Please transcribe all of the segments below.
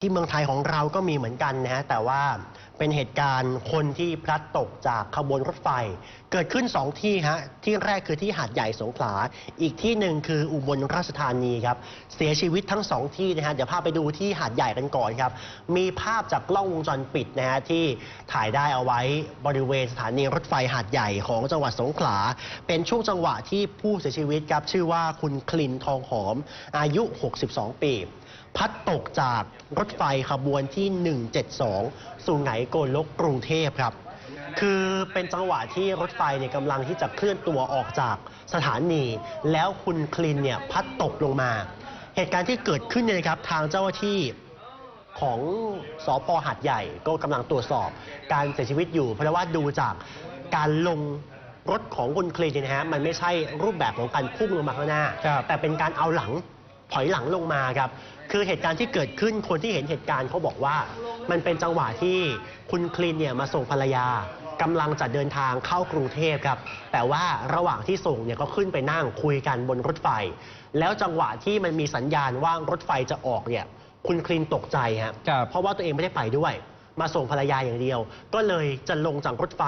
ที่เมืองไทยของเราก็มีเหมือนกันนะฮะแต่ว่า เป็นเหตุการณ์คนที่พลัดตกจากขบวนรถไฟ เกิดขึ้น 2 ที่ฮะที่แรกคือที่หาดใหญ่สงขลา อีกที่หนึ่งคืออุบลราชธานีครับเสียชีวิตทั้งสองที่นะฮะเดี๋ยวพาไปดูที่หาดใหญ่กันก่อนครับมีภาพจากกล้องวงจรปิดนะฮะที่ถ่ายได้เอาไว้บริเวณสถานีรถไฟหาดใหญ่ของจังหวัดสงขลา เป็นช่วงจังหวะที่ผู้เสียชีวิตครับชื่อว่าคุณคลินทองหอม อายุ 62 ปี พัดตกจากรถไฟขบวนที่ 172สู่ไหนโกลกกรุงเทพครับ คือเป็นจังหวะที่รถไฟเนี่ยกำลังที่จะเคลื่อนตัวออกจากสถานี แล้วคุณคลินเนี่ยพัดตกลงมา เหตุการณ์ที่เกิดขึ้นเนี่ยนะครับทางเจ้าหน้าที่ของสอพหัดใหญ่ก็กำลังตรวจสอบการเสียชีวิตอยู่ เพราะว่าดูจากการลงรถของคุณคลีนเนี่ยนะฮะมันไม่ใช่รูปแบบของการพุ่งลงมาข้างหน้าครับแต่เป็นการเอาหลัง ถอยหลังลงมาครับ คือเหตุการณ์ที่เกิดขึ้นคนที่เห็นเหตุการณ์เขาบอกว่า มันเป็นจังหวะที่คุณคลีนเนี่ยมาส่งภรรยากำลังจะเดินทางเข้ากรุงเทพครับ แต่ว่าระหว่างที่ส่งเนี่ยก็ขึ้นไปนั่งคุยกันบนรถไฟ แล้วจังหวะที่มันมีสัญญาณว่ารถไฟจะออกเนี่ย คุณคลีนตกใจฮะครับเพราะว่าตัวเองไม่ได้ไปด้วย มาส่งภรรยาอย่างเดียว ก็เลยจะลงจากรถไฟ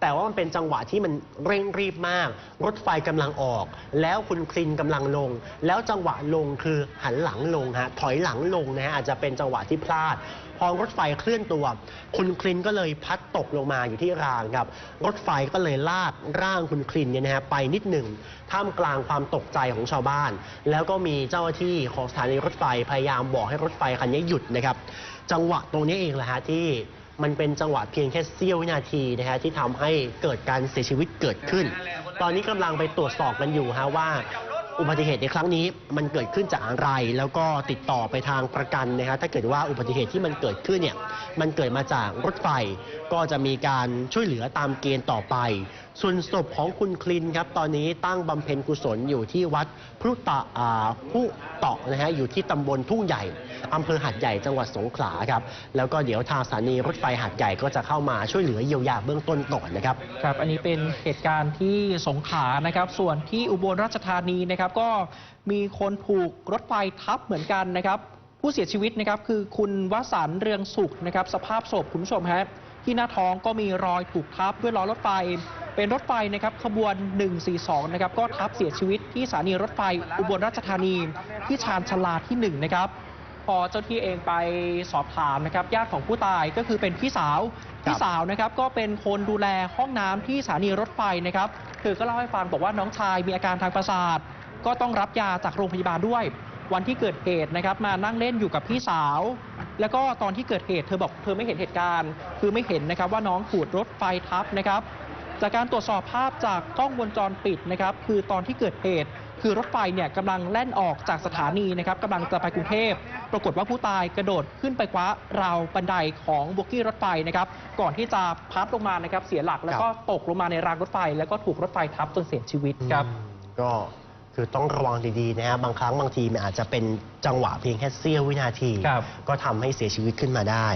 แต่ว่ามันเป็นจังหวะที่มันเร่งรีบมาก รถไฟกำลังออก แล้วคุณคลินกำลังลง แล้วจังหวะลงคือหันหลังลงฮะถอยหลังลงนะฮะอาจจะเป็นจังหวะที่พลาดพอรถไฟเคลื่อนตัว คุณคลินก็เลยพัดตกลงมาอยู่ที่รางครับ รถไฟก็เลยลากร่างคุณคลินเนี่ยนะฮะไปนิดหนึ่ง ท่ามกลางความตกใจของชาวบ้าน แล้วก็มีเจ้าหน้าที่ของสถานีรถไฟพยายามบอกให้รถไฟคันนี้หยุดนะครับ จังหวะตรงนี้เองแหละฮะที่มันเป็นจังหวะเพียงแค่เสี้ยววินาทีนะฮะที่ทำให้เกิดการเสียชีวิตเกิดขึ้น ตอนนี้กำลังไปตรวจสอบกันอยู่ฮะว่าอุบัติเหตุในครั้งนี้มันเกิดขึ้นจากอะไร แล้วก็ติดต่อไปทางประกันนะฮะถ้าเกิดว่าอุบัติเหตุที่มันเกิดขึ้นเนี่ยมันเกิดมาจากรถไฟก็จะมีการช่วยเหลือตามเกณฑ์ต่อไป ส่วนศพของคุณคลินครับตอนนี้ตั้งบำเพ็ญกุศลอยู่ที่วัดพุตะผู้เตาะนะฮะอยู่ที่ตำบลทุ่งใหญ่อำเภอหาดใหญ่จังหวัดสงขลาครับแล้วก็เดี๋ยวทางสถานีรถไฟหาดใหญ่ก็จะเข้ามาช่วยเหลือเยียวยาเบื้องต้นก่อนนะครับครับ อันนี้เป็นเหตุการณ์ที่สงขลานะครับ ส่วนที่อุบลราชธานีนะครับก็มีคนถูกรถไฟทับเหมือนกันนะครับ ผู้เสียชีวิตนะครับคือคุณวสันต์เรืองสุขนะครับสภาพศพคุณผู้ชมฮะที่หน้าท้องก็มีรอยถูกทับด้วยล้อรถไฟ เป็นรถไฟนะครับขบวน 142 นะครับก็ทับเสียชีวิตที่สถานีรถไฟอุบลราชธานี ที่ชานชาลาที่ 1 นะครับพอเจ้าที่เองไปสอบถามนะครับญาติของผู้ตายก็คือเป็นพี่สาวครับพี่สาวนะครับก็เป็นคนดูแลห้องน้ำที่สถานีรถไฟนะครับเธอก็เล่าให้ฟังบอกว่าน้องชายมีอาการทางประสาท ก็ต้องรับยาจากโรงพยาบาลด้วย วันที่เกิดเหตุนะครับมานั่งเล่นอยู่กับพี่สาว แล้วก็ตอนที่เกิดเหตุเธอบอกเธอไม่เห็นเหตุการณ์ คือไม่เห็นนะครับว่าน้องถูกรถไฟทับนะครับ จากการตรวจสอบภาพจากกล้องวงจรปิดนะครับ คือตอนที่เกิดเหตุคือรถไฟเนี่ยกำลังแล่นออกจากสถานีนะครับกำลังจะไปกรุงเทพ ปรากฏว่าผู้ตายกระโดดขึ้นไปคว้าราวบันไดของโบกี้รถไฟนะครับก่อนที่จะพัดลงมานะครับเสียหลักแล้วก็ตกลงมาในรางรถไฟ แล้วก็ถูกรถไฟทับจนเสียชีวิตครับ ก็ คือต้องระวังดีๆนะฮะบางครั้งบางทีมันอาจจะเป็นจังหวะเพียงแค่เสี้ยววินาที ครับ ก็ทำให้เสียชีวิตขึ้นมาได้